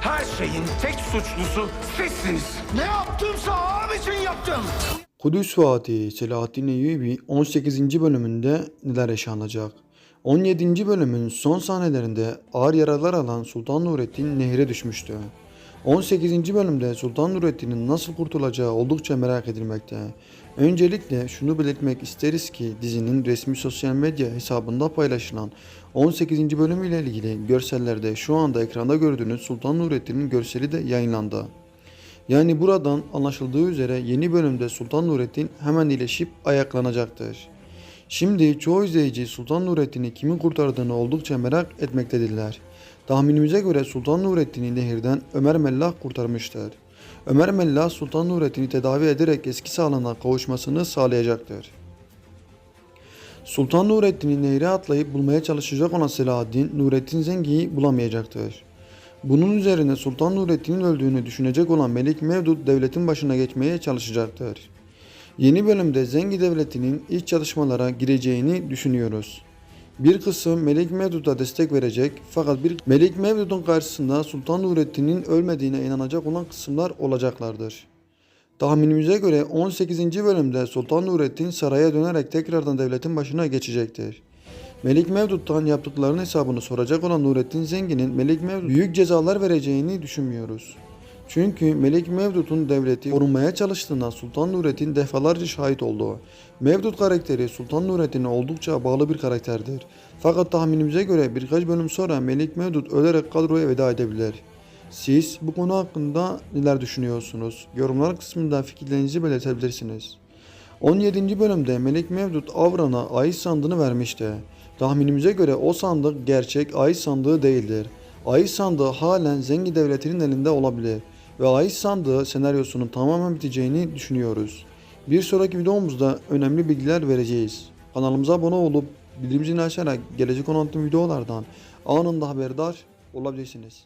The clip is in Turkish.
Her şeyin tek suçlusu sizsiniz. Ne yaptımsa ağam için yaptım. Kudüs Fatih Selahaddin Eyyubi 18. bölümünde neler yaşanacak? 17. bölümün son sahnelerinde ağır yaralar alan Sultan Nurettin nehre düşmüştü. 18. bölümde Sultan Nurettin'in nasıl kurtulacağı oldukça merak edilmekte. Öncelikle şunu belirtmek isteriz ki dizinin resmi sosyal medya hesabında paylaşılan 18. bölüm ile ilgili görsellerde şu anda ekranda gördüğünüz Sultan Nurettin'in görseli de yayınlandı. Yani buradan anlaşıldığı üzere yeni bölümde Sultan Nurettin hemen iyileşip ayaklanacaktır. Şimdi çoğu izleyici Sultan Nurettin'i kimin kurtardığını oldukça merak etmektedirler. Tahminimize göre Sultan Nurettin'i nehirden Ömer Mellah kurtarmıştır. Ömer Mellah Sultan Nurettin'i tedavi ederek eski sağlığına kavuşmasını sağlayacaktır. Sultan Nurettin'i nehre atlayıp bulmaya çalışacak olan Selahaddin, Nurettin Zengi'yi bulamayacaktır. Bunun üzerine Sultan Nurettin'in öldüğünü düşünecek olan Melik Mevdut devletin başına geçmeye çalışacaktır. Yeni bölümde Zengi Devleti'nin iç çalışmalara gireceğini düşünüyoruz. Bir kısım Melik Mevdut'a destek verecek fakat bir Melik Mevdut'un karşısında Sultan Nurettin'in ölmediğine inanacak olan kısımlar olacaklardır. Tahminimize göre 18. bölümde Sultan Nurettin saraya dönerek tekrardan devletin başına geçecektir. Melik Mevdut'tan yaptıklarının hesabını soracak olan Nurettin Zengin'in Melik Mevdut büyük cezalar vereceğini düşünmüyoruz. Çünkü Melik Mevdut'un devleti korunmaya çalıştığına Sultan Nurettin defalarca şahit oldu. Mevdut karakteri Sultan Nurettin'e oldukça bağlı bir karakterdir. Fakat tahminimize göre birkaç bölüm sonra Melik Mevdut ölerek kadroya veda edebilir. Siz bu konu hakkında neler düşünüyorsunuz? Yorumlar kısmında fikirlerinizi belirtebilirsiniz. 17. bölümde Melik Mevdut Avran'a Ais sandığını vermişti. Tahminimize göre o sandık gerçek Ais sandığı değildir. Ais sandığı halen Zengi Devleti'nin elinde olabilir ve Ais sandığı senaryosunun tamamen biteceğini düşünüyoruz. Bir sonraki videomuzda önemli bilgiler vereceğiz. Kanalımıza abone olup bildirim zilini açarak gelecek olan tüm videolardan anında haberdar olabilirsiniz.